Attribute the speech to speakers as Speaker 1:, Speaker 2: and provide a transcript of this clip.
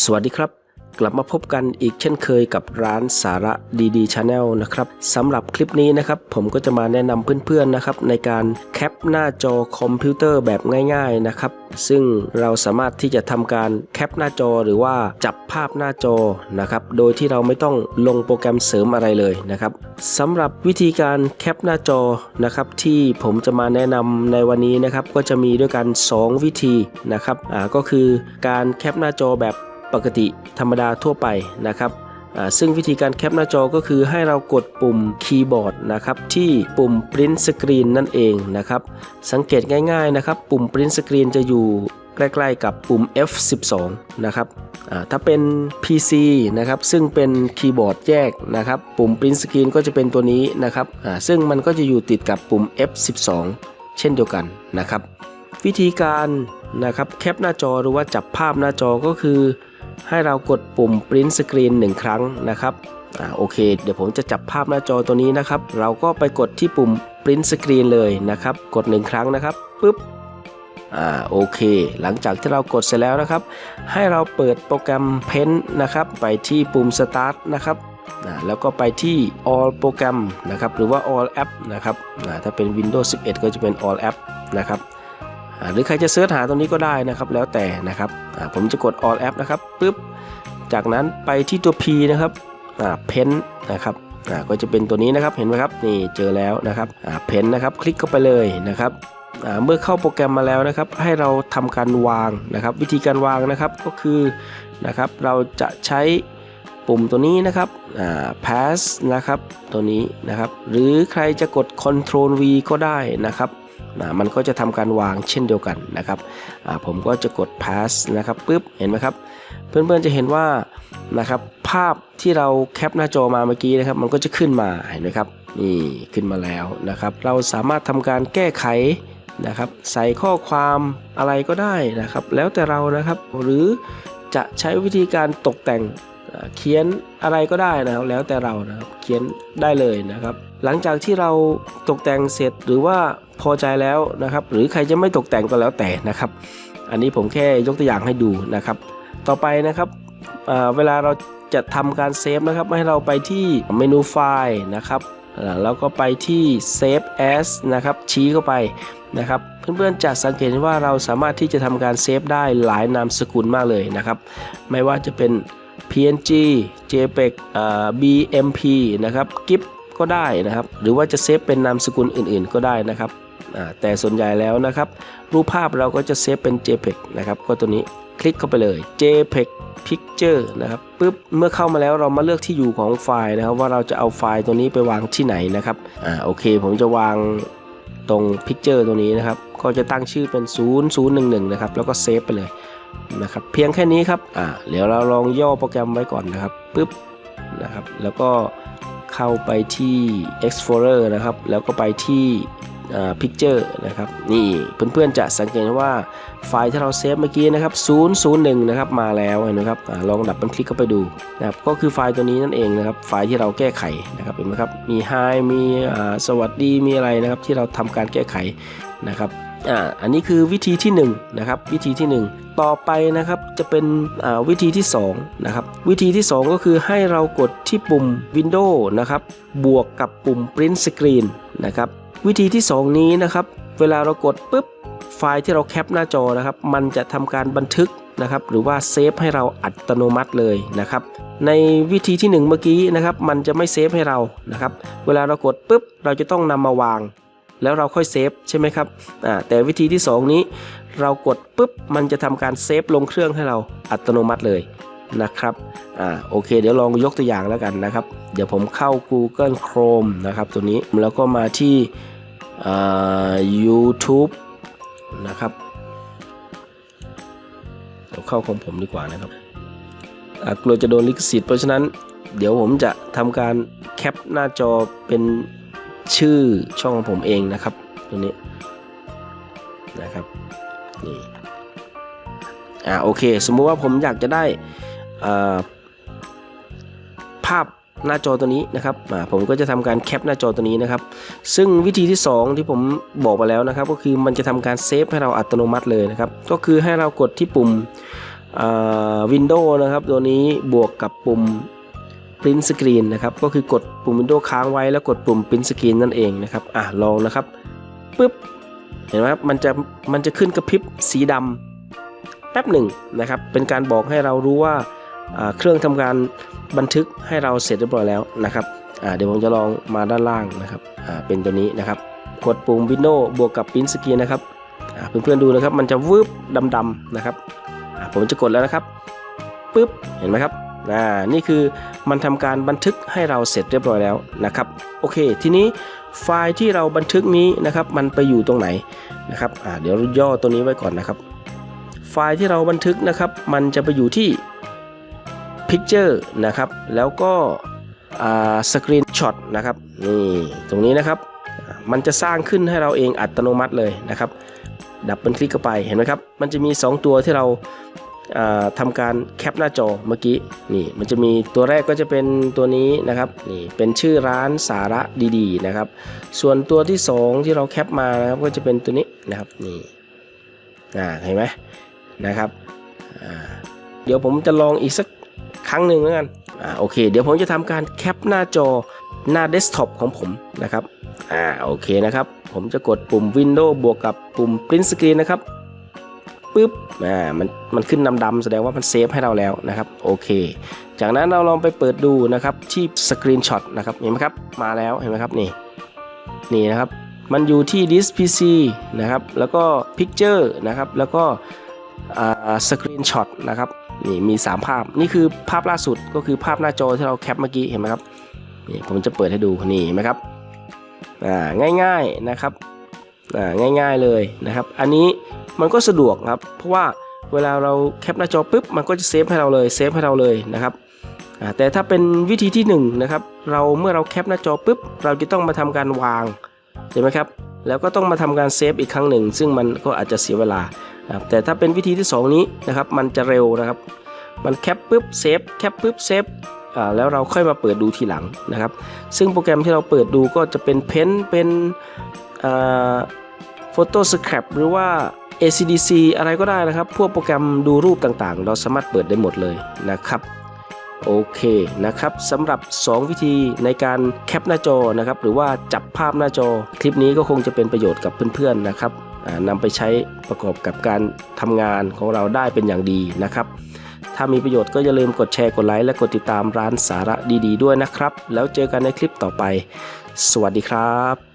Speaker 1: สวัสดีครับ กลับมาพบกันอีกเช่นเคยกับร้านสาระดีๆชาแนลนะครับสำหรับคลิปนี้นะครับ ผมก็จะมาแนะนำเพื่อนๆนะครับ ในการแคปหน้าจอคอมพิวเตอร์แบบง่าย ๆนะครับ ซึ่งเราสามารถที่จะทำการแคปหน้าจอหรือว่าจับภาพหน้าจอนะครับ โดยที่เราไม่ต้องลงโปรแกรมเสริมอะไรเลยนะครับสำหรับวิธีการแคปหน้าจอนะครับ ที่ผมจะมาแนะนำในวันนี้นะครับ ก็จะมีด้วยกัน 2 วิธีนะครับอ่าก็คือการแคปหน้าจอแบบ ปกติธรรมดาทั่วไปนะครับซึ่งวิธีการแคปหน้าจอก็คือให้เรากดปุ่มคีย์บอร์ดนะครับที่ปุ่ม Print Screen นั่นเองนะครับสังเกตง่ายๆนะครับปุ่ม Print Screen จะอยู่ใกล้ๆกับปุ่ม F12 นะครับถ้าเป็น PC นะครับซึ่งเป็นคีย์บอร์ดแยกนะครับปุ่ม Print Screen ก็จะเป็นตัวนี้นะครับซึ่งมันก็จะอยู่ติดกับปุ่ม F12 เช่นเดียวกันนะครับวิธีการนะครับแคปหน้าจอหรือว่าจับภาพหน้าจอก็คือ ให้เรากดปุ่ม Print Screen 1 ครั้งนะครับอ่าโอเค เดี๋ยวผมจะจับภาพหน้าจอตัวนี้นะครับ เราก็ไปกดที่ปุ่ม Print Screen เลยนะครับ กด 1 ครั้งนะครับปุ๊บอ่าโอเค หลังจากที่เรากดเสร็จแล้วนะครับ ให้เราเปิดโปรแกรม Paint นะครับ ไปที่ปุ่ม Start นะครับอ่าแล้วก็ไปที่ All Program นะครับ หรือว่า All App นะครับอ่าถ้าเป็น Windows 11 ก็จะเป็น All App นะครับ หรือใครจะเสิร์ชหาตรงนี้ก็ได้นะครับ แล้วแต่นะครับผมจะกด all app นะครับปุ๊บจากนั้นไปที่ตัว P นะครับอ่า pen นะครับก็จะเป็นตัวนี้นะครับเห็นไหมครับนี่เจอแล้วนะครับอ่า pen นะครับคลิกเข้าไปเลยนะครับเมื่อเข้าโปรแกรมมาแล้วนะครับ ให้เราทำการวางนะครับ วิธีการวางนะครับก็คือนะครับเราจะใช้ปุ่มตัวนี้นะครับ pass นะครับตัวนี้นะครับ หรือใครจะกด control V ก็ได้นะครับ นะมันก็จะทำการวางเช่นเดียวกันนะครับผมก็จะกด pass นะครับปุ๊บเห็นไหมครับ เพื่อนๆจะเห็นว่านะครับภาพที่เราแคปหน้าจอมาเมื่อกี้นะครับ มันก็จะขึ้นมาเห็นไหมครับนี่ขึ้นมาแล้วนะครับ เราสามารถทำการแก้ไขนะครับ ใส่ข้อความอะไรก็ได้นะครับ แล้วแต่เรานะครับหรือจะใช้วิธีการตกแต่งเขียนอะไรก็ได้นะครับ แล้วแต่เรานะครับเขียนได้เลยนะครับ หลังจากที่เราตกแต่งเสร็จหรือว่าพอใจแล้วนะครับ หรือใครจะไม่ตกแต่งก็แล้วแต่นะครับ อันนี้ผมแค่ยกตัวอย่างให้ดูนะครับ ต่อไปนะครับเวลาเราจะทำการเซฟนะครับให้เราไปที่เมนูไฟล์นะครับแล้วก็ไปที่ Save As นะครับชี้เข้าไปนะครับเพื่อนๆจะสังเกตว่าเราสามารถที่จะทำการเซฟได้หลายนามสกุลมากเลยนะครับ ไม่ว่าจะเป็น PNG JPEG BMP นะครับ GIF ก็ได้นะครับ หรือว่าจะเซฟเป็นนามสกุลอื่นๆ ก็ได้นะครับแต่ส่วนใหญ่แล้วนะครับ รูปภาพเราก็จะเซฟเป็น JPEG นะครับ ก็ตัวนี้คลิกเข้าไปเลย JPEG Picture นะครับปุ๊บเมื่อเข้ามาแล้วเรามาเลือกที่อยู่ของไฟล์นะครับ ว่าเราจะเอาไฟล์ตัวนี้ไปวางที่ไหนนะครับอ่าโอเค ผมจะวางตรง Picture ตัวนี้นะครับ ก็จะตั้งชื่อเป็น 0011 นะครับ แล้วก็เซฟไปเลยนะครับเพียงแค่นี้ครับอ่าเดี๋ยวเราลองย่อโปรแกรมไว้ก่อนนะครับปุ๊บนะครับ แล้วก็ เข้าไปที่ Explorer นะครับ แล้วก็ไปที่พิกเจอร์นะครับ นี่เพื่อนๆจะสังเกตว่าไฟล์ที่เราเซฟเมื่อกี้นะครับ001นะครับมาแล้วเห็นไหมครับอลองดับมันคลิกเข้าไปดูนะครับก็คือไฟล์ตัวนี้นั่นเองนะครับ ไฟล์ที่เราแก้ไขนะครับเห็นไหมครับ มี Hi มีสวัสดีมีอะไรนะครับที่เราทำการแก้ไขนะครับ อ่าอันนี้คือวิธีที่1นะครับวิธีที่ 1 ต่อไปนะครับจะเป็นอ่าวิธีที่2นะครับวิธีที่ 2 ก็คือให้เรากดที่ปุ่ม Windows นะครับบวกกับปุ่ม Print Screen นะครับวิธีที่ 2 นี้นะครับเวลาเรากดปุ๊บไฟล์ที่เราแคปหน้าจอนะครับมันจะทำการบันทึกนะครับหรือว่าเซฟให้เราอัตโนมัติเลยนะครับในวิธีที่ 1 เมื่อกี้นะครับมันจะไม่เซฟให้เรานะครับเวลาเรากดปุ๊บเราจะต้องนำมาวาง แล้วเราค่อยเซฟใช่ไหมครับอ่าแต่วิธีที่ 2 นี้ เรากดปุ๊บมันจะทำการเซฟลงเครื่องให้เราอัตโนมัติเลยนะครับอ่าโอเค เดี๋ยวลองยกตัวอย่างแล้วกันนะครับ เดี๋ยวผมเข้า Google Chrome นะครับตัวนี้แล้วก็มาที่อ่า YouTube นะครับเราเข้าของผมดีกว่านะครับกลัวจะโดนลิขสิทธิ์เพราะฉะนั้นเดี๋ยวผมจะทำการแคปหน้าจอเป็น ชื่อช่องของผมเองนะครับตัวนี้นะครับนี่อ่าโอเค สมมุติว่าผมอยากจะได้อ่าภาพหน้าจอตัวนี้นะครับอ่าผมก็จะทำการแคปหน้าจอตัวนี้นะครับ ซึ่งวิธีที่ 2 ที่ผมบอกไปแล้วนะครับ ก็คือมันจะทำการเซฟให้เราอัตโนมัติเลยนะครับ ก็คือให้เรากดที่ปุ่มวินโดว์นะครับ ตัวนี้บวกกับปุ่ม Print Screen นะครับก็คือกดปุ่ม Windows ค้างไว้แล้วกดปุ่ม Print Screen นั่นเองนะครับอะลองนะครับปึ๊บเห็นไหมครับมันจะมันจะขึ้นกระพริบสีดำแป๊บหนึ่งนะครับเป็นการบอกให้เรารู้ว่าเครื่องทำการบันทึกให้เราเสร็จเรียบร้อยแล้วนะครับเดี๋ยวผมจะลองมาด้านล่างนะครับเป็นตัวนี้นะครับกดปุ่ม Windows บวกกับ Print Screen นะครับเพื่อนๆดูนะครับมันจะวืบดำๆนะครับผมจะกดแล้วนะครับปึ๊บเห็นไหมครับ อ่านี่คือมันทำการบันทึกให้เราเสร็จเรียบร้อยแล้วนะครับโอเค ทีนี้ไฟล์ที่เราบันทึกนี้นะครับมันไปอยู่ตรงไหนนะครับเดี๋ยวย่อตัวนี้ไว้ก่อนนะครับ ไฟล์ที่เราบันทึกนะครับ มันจะไปอยู่ที่ Picture นะครับแล้วก็สกรีนช็อตนะครับนี่ตรงนี้นะครับ มันจะสร้างขึ้นให้เราเองอัตโนมัติเลยนะครับ ดับเบิลคลิกเข้าไปเห็นไหมครับ มันจะมี 2 ตัวที่เรา ทำการแคปหน้าจอเมื่อกี้นี่มันจะมีตัวแรกก็จะเป็นตัวนี้นะครับนี่เป็นชื่อร้านสาระดีๆนะครับ ส่วนตัวที่ 2 ที่เราแคปมานะครับก็จะเป็นตัวนี้นะครับนี่อ่าเห็นไหมนะครับเดี๋ยวผมจะลองอีกสักครั้งหนึ่งแล้วกันอ่าโอเค เดี๋ยวผมจะทำการแคปหน้าจอหน้าเดสก์ท็อปของผมนะครับอ่าโอเคนะครับ ผมจะกดปุ่ม Windows บวกกับปุ่ม Print Screen นะครับ ปึ๊บอ่ามันมันขึ้นดำๆแสดงว่ามันเซฟให้เราแล้วนะครับโอเค จากนั้นเราลองไปเปิดดูนะครับที่สกรีนช็อตนะครับเห็นไหมครับมาแล้วเห็นไหมครับนี่นี่นะครับมันอยู่ที่ Disk PC นะครับแล้วก็ Picture นะครับแล้วก็อ่าสกรีนช็อตนะครับนี่มี 3 ภาพนี่คือภาพล่าสุดก็คือภาพหน้าจอที่เราแคปเมื่อกี้เห็นไหมครับนี่ผมจะเปิดให้ดูนี่เห็นไหมครับอ่าง่ายๆนะครับอ่าง่ายๆเลยนะครับ อันนี้ มันก็สะดวกครับ เพราะว่าเวลาเราแคปหน้าจอปุ๊บมันก็จะเซฟให้เราเลยเซฟให้เราเลยนะครับแต่ถ้าเป็นวิธีที่1นงนะครับเราเมื่อเราแคปหน้าจอปุ๊บเราจะต้องมาทำการวางใช่ไหมครับแล้วก็ต้องมาทำการเซฟอีกครั้งหนึ่ง ซึ่งมันก็อาจจะเสียเวลาแต่ถ้าเป็นวิธีที่ 2 นี้นะครับมันจะเร็วนะครับ มันแคปปุ๊บเซฟแคปปุ๊บเซฟแล้วเราค่อยมาเปิดดูทีหลังนะครับ ซึ่งโปรแกรมที่เราเปิดดูก็จะเป็นเพนเป็นอ่า Photoshop หรือว่า ACDC อะไรก็ได้นะครับ พวกโปรแกรมดูรูปต่างๆ เราสามารถเปิดได้หมดเลยนะครับโอเคนะครับสำหรับ 2 วิธีในการแคปหน้าจอนะครับหรือว่าจับภาพหน้าจอ คลิปนี้ก็คงจะเป็นประโยชน์กับเพื่อนๆนะครับนำไปใช้ประกอบกับการทำงานของเราได้เป็นอย่างดีนะครับ ถ้ามีประโยชน์ก็อย่าลืมกดแชร์กดไลค์และกดติดตามร้านสาระดีๆ ด้วยนะครับ แล้วเจอกันในคลิปต่อไป สวัสดีครับ